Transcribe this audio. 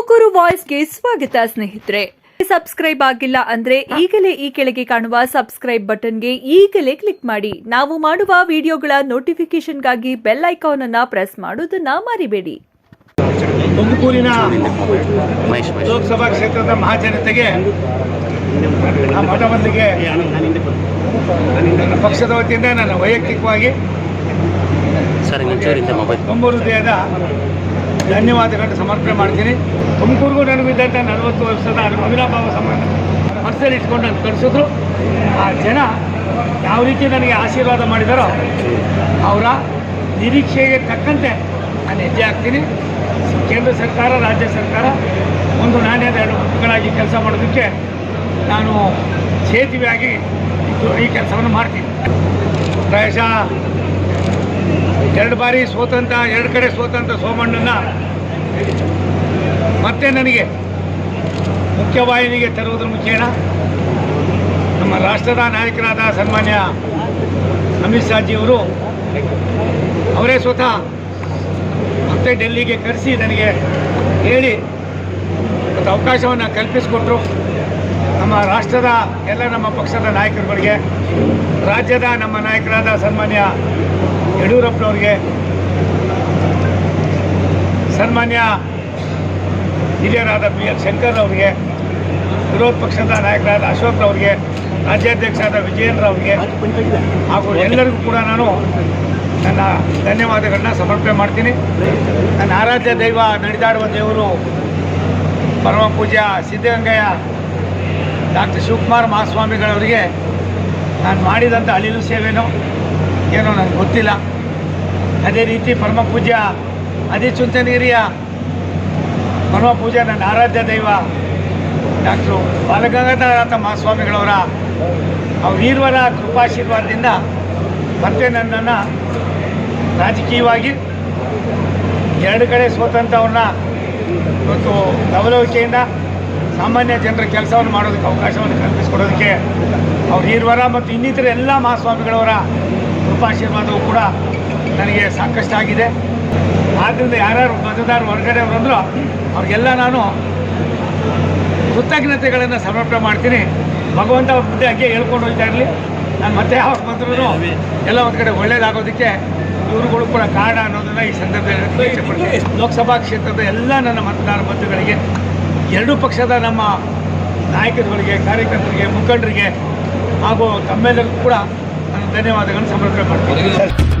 ತುಮಕೂರು ವಾಯ್ಸ್ಗೆ ಸ್ವಾಗತ ಸ್ನೇಹಿತರೆ. ಸಬ್ಸ್ಕ್ರೈಬ್ ಆಗಿಲ್ಲ ಅಂದ್ರೆ ಈಗಲೇ ಈ ಕೆಳಗೆ ಕಾಣುವ ಸಬ್ಸ್ಕ್ರೈಬ್ ಬಟನ್ಗೆ ಈಗಲೇ ಕ್ಲಿಕ್ ಮಾಡಿ. ನಾವು ಮಾಡುವ ವಿಡಿಯೋಗಳ ನೋಟಿಫಿಕೇಶನ್ಗಾಗಿ ಬೆಲ್ ಐಕಾನ್ ಅನ್ನ ಪ್ರೆಸ್ ಮಾಡೋದನ್ನ ಮರಿಬೇಡಿ. ತುಮಕೂರಿನ ಲೋಕಸಭಾ ಕ್ಷೇತ್ರದ ಮಹಾಜನತೆಗೆ ನನ್ನ ಪಕ್ಷದ ವತಿಯಿಂದ ನಾನು ವೈಯಕ್ತಿಕವಾಗಿ ಸರ್ ಒಂಚೂರಿಂದ ಮೊಬೈಲ್ ತುಂಬ ಹೃದಯದ ಧನ್ಯವಾದಗಳನ್ನು ಸಮರ್ಪಣೆ ಮಾಡ್ತೀನಿ. ತುಮಕೂರಿಗೂ ನನಗಿದ್ದಂಥ ನಲವತ್ತು ವರ್ಷದ ಅವಿನಾಭಾವ ಸಂಬಂಧ ಮನಸ್ಸಲ್ಲಿ ಇಟ್ಕೊಂಡು ನಾನು ಕಳಿಸಿದ್ರು ಆ ಜನ ಯಾವ ರೀತಿ ನನಗೆ ಆಶೀರ್ವಾದ ಮಾಡಿದಾರೋ ಅವರ ನಿರೀಕ್ಷೆಗೆ ತಕ್ಕಂತೆ ನಾನು ಹೆಜ್ಜೆ ಹಾಕ್ತೀನಿ. ಕೇಂದ್ರ ಸರ್ಕಾರ, ರಾಜ್ಯ ಸರ್ಕಾರ, ಒಂದು ನಾಣ್ಯದ ಎರಡು ಮಕ್ಕಳಾಗಿ ಕೆಲಸ ಮಾಡೋದಕ್ಕೆ ನಾನು ಸೇತುವೆಯಾಗಿ ಈ ಕೆಲಸವನ್ನು ಮಾಡ್ತೀನಿ. ಪ್ರಾಯಶಃ ಎರಡು ಬಾರಿ ಸೋತಂತ ಎರಡು ಕಡೆ ಸೋತಂತ ಸೋಮಣ್ಣನ ಮತ್ತೆ ನನಗೆ ಮುಖ್ಯವಾಹಿನಿಗೆ ತರುವುದರ ಮುಖೇನ ನಮ್ಮ ರಾಷ್ಟ್ರದ ನಾಯಕರಾದ ಸನ್ಮಾನ್ಯ ಅಮಿತ್ ಶಾಜಿಯವರು ಅವರೇ ಸ್ವತಃ ಮತ್ತೆ ಡೆಲ್ಲಿಗೆ ಕರೆಸಿ ನನಗೆ ಹೇಳಿ ಒಂದು ಅವಕಾಶವನ್ನು ಕಲ್ಪಿಸಿಕೊಟ್ರು. ನಮ್ಮ ರಾಷ್ಟ್ರದ ಎಲ್ಲ ನಮ್ಮ ಪಕ್ಷದ ನಾಯಕರುಗಳಿಗೆ, ರಾಜ್ಯದ ನಮ್ಮ ನಾಯಕರಾದ ಸನ್ಮಾನ್ಯ ಯಡಿಯೂರಪ್ಪನವ್ರಿಗೆ ಸನ್ಮಾನ್ಯ ಹಿರಿಯರಾದ ಬಿ ಎಲ್ ಶಂಕರ್ ಅವರಿಗೆ, ವಿರೋಧ ಪಕ್ಷದ ನಾಯಕರಾದ ಅಶೋಕ್ ಅವರಿಗೆ, ರಾಜ್ಯಾಧ್ಯಕ್ಷರಾದ ವಿಜಯೇಂದ್ರ ಅವರಿಗೆ ಹಾಗೂ ಎಲ್ಲರಿಗೂ ಕೂಡ ನಾನು ನನ್ನ ಧನ್ಯವಾದಗಳನ್ನ ಸಮರ್ಪಣೆ ಮಾಡ್ತೀನಿ. ನನ್ನ ಆರಾಧ್ಯ ದೈವ ನಡೆದಾಡುವ ದೇವರು ಪರಮ ಪೂಜ್ಯ ಸಿದ್ಧಗಂಗಯ್ಯ ಡಾಕ್ಟರ್ ಶಿವಕುಮಾರ್ ಮಹಾಸ್ವಾಮಿಗಳವರಿಗೆ ನಾನು ಮಾಡಿದಂಥ ಅಳಿಲು ಸೇವೆನೋ. ಏನೋ ನನಗೆ ಗೊತ್ತಿಲ್ಲ. ಅದೇ ರೀತಿ ಪರಮ ಪೂಜ್ಯ ಅಧಿಚುಂಚನಗಿರಿಯ ಪರಮ ಪೂಜ್ಯ ನನ್ನ ಆರಾಧ್ಯ ದೈವ, ಡಾಕ್ಟ್ರು ಬಾಲಗಂಗಾಧರನಾಥ ಮಹಾಸ್ವಾಮಿಗಳವರ, ಅವ್ರ ವೀರ್ವರ ಕೃಪಾಶೀರ್ವಾದದಿಂದ ಮತ್ತೆ ನನ್ನನ್ನು ರಾಜಕೀಯವಾಗಿ ಎರಡು ಕಡೆ ಸೋತಂಥವ್ರನ್ನ ಇವತ್ತು ಲವಲವಿಕೆಯಿಂದ ಸಾಮಾನ್ಯ ಜನರ ಕೆಲಸವನ್ನು ಮಾಡೋದಕ್ಕೆ ಅವಕಾಶವನ್ನು ಕಲ್ಪಿಸಿಕೊಡೋದಕ್ಕೆ ಅವ್ರ ಈರ್ವರ ಮತ್ತು ಇನ್ನಿತರ ಎಲ್ಲ ಮಹಾಸ್ವಾಮಿಗಳವರ ಕೃಪಾಶೀರ್ವಾದವು ಕೂಡ ನನಗೆ ಸಾಕಷ್ಟು ಆಗಿದೆ ಆದ್ದರಿಂದ ಯಾರ್ಯಾರು ಮತದಾರರು ಹೊರಗಡೆ ಅಂದರೂ ಅವ್ರಿಗೆಲ್ಲ ನಾನು ಕೃತಜ್ಞತೆಗಳನ್ನು ಸಮರ್ಪಣೆ ಮಾಡ್ತೀನಿ. ಭಗವಂತ ಅವ್ರ ಮುಂದೆ ಹಾಗೆ ಹೇಳ್ಕೊಂಡು ಹೋಗ್ತಾ ಇರಲಿ. ನಾನು ಮತ್ತೆ ಯಾವಾಗ ಬಂದ್ರೂ ಎಲ್ಲ ಒಂದು ಕಡೆ ಒಳ್ಳೇದಾಗೋದಕ್ಕೆ ಇವರುಗಳು ಕೂಡ ಕಾರಣ ಅನ್ನೋದನ್ನು ಈ ಸಂದರ್ಭದಲ್ಲಿ ಲೋಕಸಭಾ ಕ್ಷೇತ್ರದ ಎಲ್ಲ ನನ್ನ ಮತದಾರ ಬಂಧುಗಳಿಗೆ, ಎರಡೂ ಪಕ್ಷದ ನಮ್ಮ ನಾಯಕರುಗಳಿಗೆ, ಕಾರ್ಯಕರ್ತರಿಗೆ, ಮುಖಂಡರಿಗೆ ಹಾಗೂ ತಮ್ಮೆಲ್ಲರಿಗೂ ಕೂಡ ಧನ್ಯವಾದಗಳನ್ನು ಸಮರ್ಪಣೆ ಮಾಡ್ತೀನಿ.